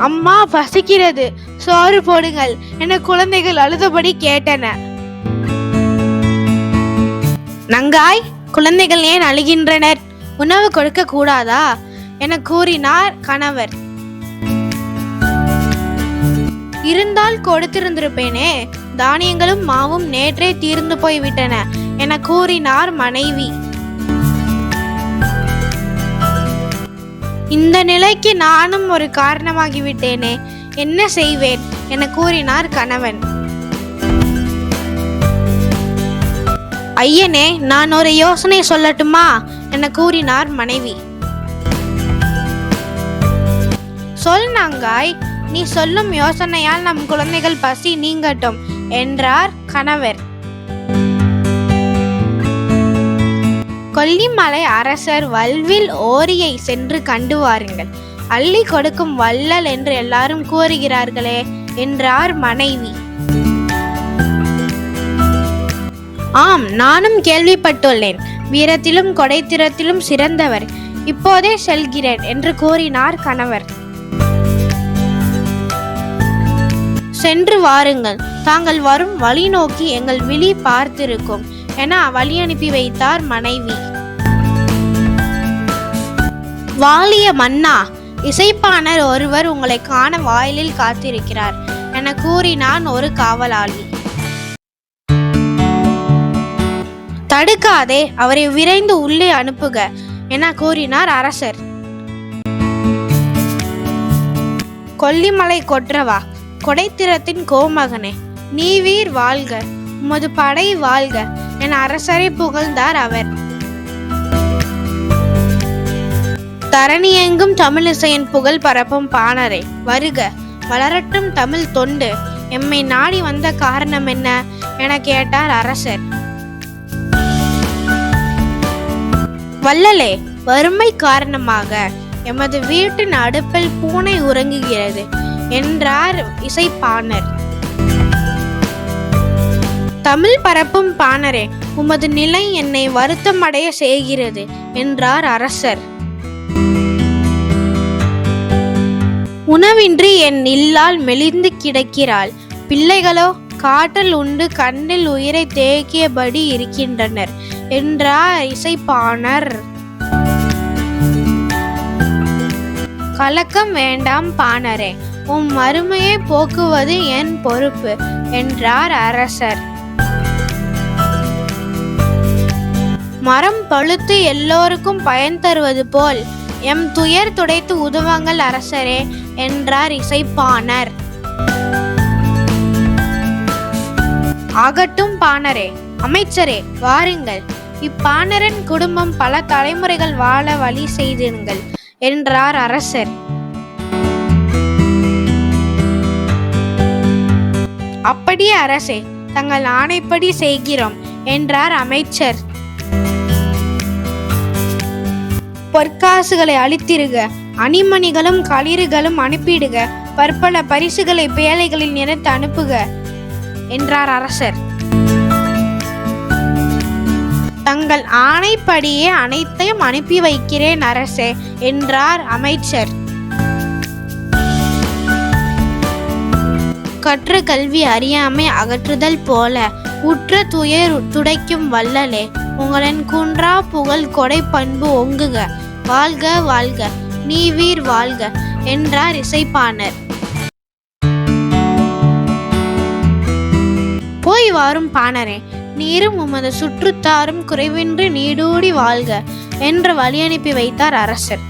அம்மா பசிக்கிறது. சோறு போடுங்கள். என குழந்தைகள் அழுதபடி கேட்டன. நங்காய் குழந்தைகள் ஏன் அழுகின்றனர்? உணவு கொடுக்க கூடாதா? என கூறினார் கணவர். இருந்தால் கொடுத்திருந்திருப்பேனே. தானியங்களும் மாவும் நேற்றே தீர்ந்து போய்விட்டன என கூறினார் மனைவி. இந்த நிலைக்கு நானும் ஒரு காரணமாகிவிட்டேனே. என்ன செய்வேன்? என கூறினார் கணவன். ஐயனே நான் ஒரு யோசனை சொல்லட்டுமா? என கூறினார் மனைவி. சொல் நாங்காய் நீ சொல்லும் யோசனையால் நம் குழந்தைகள் பசி நீங்கட்டும் என்றார் கணவர். கொல்லிமலை அரசர் வல்வில் ஓரியை சென்று கண்டு வாருங்கள் அள்ளி கொடுக்கும் வள்ளல் என்று எல்லாரும் கூறுகிறார்களே என்றார் மனைவி. ஆம் நானும் கேள்விப்பட்டுள்ளேன். வீரத்திலும் கொடைத்திரத்திலும் சிறந்தவர். இப்போதே செல்கிறேன் என்று கூறினார் கணவர். சென்று வாருங்கள். தாங்கள் வரும் வழி நோக்கி எங்கள் விழி பார்த்திருக்கும் என வழி அனுப்பி வைத்தார் மனைவி. வாலிய மன்னா இசைப்பாணர் ஒருவர் உங்களை காண வாயிலில் காத்திருக்கிறார் என கூறினான் ஒரு காவலாளி. தடுக்காதே அவரை விரைந்து உள்ளே அனுப்புக என கூறினார் அரசர். கொல்லிமலை கொற்றவா கொடைத்திரத்தின் கோமகனே நீ வீர் வாழ்க உமது படை வாழ்க என அரசரை புகழ்ந்தார் அவர். தரணியெங்கும் தமிழிசையின் புகழ் பரப்பும் பாணரே. வருக வளரட்டும் தமிழ் தொண்டு. எம்மை நாடி வந்த காரணம் என்ன? என கேட்டார் அரசர். வள்ளலே வறுமை காரணமாக எமது வீட்டின் அடுப்பில் பூனை உறங்குகிறது என்றார் இசைப்பாணர். தமிழ் பரப்பும் பாணரே உமது நிலை என்னை வருத்தமடைய செய்கிறது என்றார் அரசர். உணவின்றி என் இல்லால் மெலிந்து கிடக்கிறாள். பிள்ளைகளோ காட்டில் உண்டு கண்ணில் உயிரை தேக்கியபடி இருக்கின்றனர். என்றார் இசைப்பாணர். கலக்கம் வேண்டாம் பாணரே உம் மறுமையை போக்குவது என் பொறுப்பு என்றார் அரசர். மரம் பழுத்து எல்லோருக்கும் பயன் தருவது போல் எம் துயர் துடைத்து உதவுங்கள் அரசரே என்றார் இசைப்பாணர். ஆகட்டும் பாணரே அமைச்சரே வாருங்கள். இப்பாணரின் குடும்பம் பல தலைமுறைகள் வாழ வழி செய்திருங்கள் என்றார் அரசர். அப்படியே அரசே தங்கள் ஆணைப்படி செய்கிறோம் என்றார் அமைச்சர். பொற்காசுகளை அழித்திருக. அணிமணிகளும் களிறுகளும் அனுப்பிடுக. பற்பல பரிசுகளை பேழைகளில் நினைத்து அனுப்புக என்றார் அரசர். தங்கள் ஆணைப்படியே அனைத்தையும் அனுப்பி வைக்கிறேன் அரசே என்றார் அமைச்சர். கற்ற கல்வி அறியாமை அகற்றுதல் போல உற்ற துயர் துடைக்கும் வல்லலே உங்களின் குன்றா புகழ் கொடை பண்பு ஒங்குக வாழ்க வாழ்க. நீ வீர் வாழ்க என்றார் இசைப்பாணர். போய் வாரும் பாணரே நீரும் உமது சுற்றுத்தாரும் குறைவின்றி நீடூடி வாழ்க என்று வழி அனுப்பி வைத்தார் அரசர்.